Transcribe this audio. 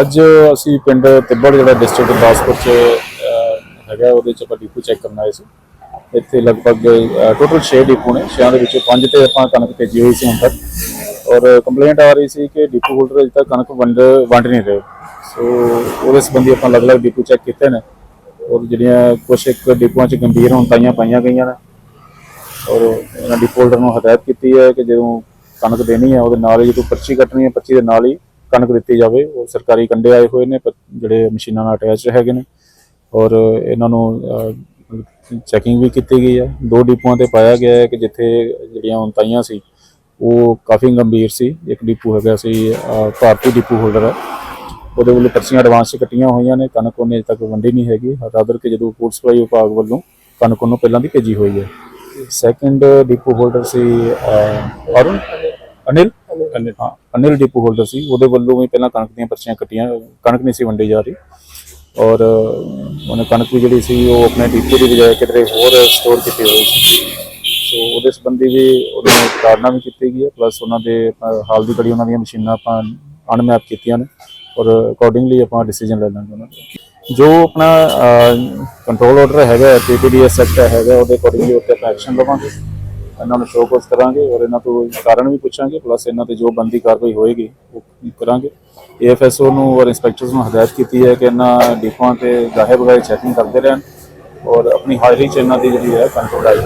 ਅੱਜ ਅਸੀਂ ਪਿੰਡ ਤਿੱਬੜ, ਜਿਹੜਾ ਡਿਸਟ੍ਰਿਕਟ ਗੁਰਦਾਸਪੁਰ ਚ ਹੈਗਾ, ਉਹਦੇ ਚ ਆਪਾਂ ਡਿਪੂ ਚੈੱਕ ਕਰਨ ਆਏ ਸੀ। ਇੱਥੇ ਲਗਭਗ ਟੋਟਲ 6 ਡਿਪੂ ਨੇ 6 ਦੇ ਵਿੱਚੋਂ 5 ਤੇ ਆਪਾਂ ਕਣਕ ਭੇਜੀ ਹੋਈ ਸੀ ਹੁਣ ਤੱਕ। ਔਰ ਕੰਪਲੇਂਟ ਆ ਰਹੀ ਸੀ ਕਿ ਡਿਪੂ ਹੋਲਡਰ ਅਜੇ ਤੱਕ ਕਣਕ ਵੰਡ ਵੰਡ ਨਹੀਂ ਰਹੇ। ਸੋ ਉਹਦੇ ਸੰਬੰਧੀ ਆਪਾਂ ਅਲੱਗ-ਅਲੱਗ ਡਿਪੂ ਚੈੱਕ ਕੀਤੇ ਨੇ। ਔਰ ਜਿਹੜੀਆਂ ਕੁਝ ਇੱਕ ਡਿਪੂਆਂ ਚ ਗੰਭੀਰ ਹੁੰਤਾਈਆਂ ਪਾਈਆਂ ਗਈਆਂ ਨੇ। ਔਰ ਇਹਨਾਂ ਡਿਪੂ ਹੋਲਡਰ ਨੂੰ ਹਦਾਇਤ ਕੀਤੀ ਹੈ ਕਿ ਜਦੋਂ ਕਣਕ ਦੇਣੀ ਹੈ, ਉਹਦੇ ਨਾਲ ਹੀ ਜਦੋਂ ਪਰਚੀ ਕੱਟਣੀ ਹੈ, ਪਰਚੀ ਦੇ ਨਾਲ ਹੀ ਕਣਕ ਦਿੱਤੀ ਜਾਵੇ, ਉਹ ਸਰਕਾਰੀ ਕੰਡੇ ਆਏ ਹੋਏ ਨੇ, ਪਰ ਜਿਹੜੇ ਮਸ਼ੀਨਾਂ ਨਾਲ ਅਟੈਚ ਹੈਗੇ ਨੇ, ਔਰ ਇਹਨਾਂ ਨੂੰ ਚੈਕਿੰਗ ਵੀ ਕੀਤੀ ਗਈ ਹੈ। ਦੋ ਡਿਪੂਆਂ ਤੇ ਪਾਇਆ ਗਿਆ ਹੈ ਕਿ ਜਿੱਥੇ ਜਿਹੜੀਆਂ ਉਨਤਾਈਆਂ ਸੀ, ਉਹ ਕਾਫੀ ਗੰਭੀਰ ਸੀ। ਇੱਕ ਡਿਪੂ ਹੈਗਾ ਸੀ ਭਾਰਤੀ ਡਿਪੂ ਹੋਲਡਰ ਹੈ। ਉਹਦੇ ਵੱਲੋਂ ਪਰਚੀਆਂ ਐਡਵਾਂਸ 'ਚ ਕੱਟੀਆਂ ਹੋਈਆਂ ਨੇ, ਕਣਕ ਉਹਨੇ ਅਜੇ ਤੱਕ ਵੰਡੀ ਨਹੀਂ ਹੈਗੀ। ਰਾਦਰ ਕਿ ਜਦੋਂ ਫੂਡ ਸਪਲਾਈ ਵਿਭਾਗ ਵੱਲੋਂ ਕਣਕ ਉਹਨੂੰ ਪਹਿਲਾਂ ਦੀ ਭੇਜੀ ਹੋਈ ਹੈ। ਸੈਕੰਡ ਡਿਪੂ ਹੋਲਡਰ ਸੀ ਅਰੁਣ? ਅਨਿਲ? ਅਨਿਲ ਹਾਂ, ਅਨਿਲ ਡਿਪੂ ਹੋਲਡਰ ਸੀ। ਉਹਦੇ ਵੱਲੋਂ ਵੀ ਪਹਿਲਾਂ ਕਣਕ ਦੀਆਂ ਪਰਚੀਆਂ ਕੱਟੀਆਂ, ਕਣਕ ਨਹੀਂ ਸੀ ਵੰਡੀ ਜਾ ਰਹੀ। ਔਰ ਉਹਨੇ ਕਣਕ ਵੀ ਜਿਹੜੀ ਸੀ, ਉਹ ਆਪਣੇ ਡਿਪੂ ਦੀ ਬਜਾਏ ਕਿਤੇ ਹੋਰ ਸਟੋਰ ਕੀਤੀ ਹੋਈ ਸੀ। ਸੋ ਉਹਦੇ ਸੰਬੰਧੀ ਵੀ ਉਹਨੂੰ ਕਾਰਨਾ ਵੀ ਕੀਤੀ ਗਈ ਹੈ। ਪਲੱਸ ਉਹਨਾਂ ਦੇ ਹਾਲ ਦੀ ਘੜੀ ਉਹਨਾਂ ਦੀਆਂ ਮਸ਼ੀਨਾਂ ਆਪਾਂ ਅਨਮੈਪ ਕੀਤੀਆਂ ਨੇ। ਔਰ ਅਕੋਰਡਿੰਗਲੀ ਆਪਾਂ ਡਿਸੀਜਨ ਲੈ ਲਾਂਗੇ ਉਹਨਾਂ ਦਾ। ਜੋ ਆਪਣਾ ਕੰਟਰੋਲ ਆਰਡਰ ਹੈਗਾ ਪੀਪੀਡੀਐਸ ਸੈਕਟਰ ਹੈਗਾ, ਉਹਦੇ ਅਕੋਰਡਿੰਗਲੀ ਉੱਤੇ ਆਪਾਂ ਐਕਸ਼ਨ ਲਵਾਂਗੇ। ਇਹਨਾਂ ਨੂੰ ਸ਼ੋਕਸ ਕਰਾਂਗੇ ਔਰ ਇਹਨਾਂ ਤੋਂ ਕਾਰਨ ਵੀ ਪੁੱਛਾਂਗੇ ਪਲੱਸ ਇਹਨਾਂ ਤੇ ਜੋ ਬੰਦੀ ਕਾਰਵਾਈ ਹੋਏਗੀ, ਉਹ ਕਰਾਂਗੇ। ਏਐਫਐਸਓ ਨੂੰ ਔਰ ਇੰਸਪੈਕਟਰਸ ਨੂੰ ਹਦਾਇਤ ਕੀਤੀ ਹੈ ਕਿ ਇਹਨਾਂ ਡਿਪੂਆਂ ਤੇ ਗਾਹੇ ਬਗਾਹੇ ਚੈਕਿੰਗ ਕਰਦੇ ਰਹਿਣ ਔਰ ਆਪਣੀ ਹਾਜ਼ਰੀ ਚ ਇਹਨਾਂ ਦੀ ਜਿਹੜੀ ਹੈ ਕੰਟਰੋਲ ਆਈ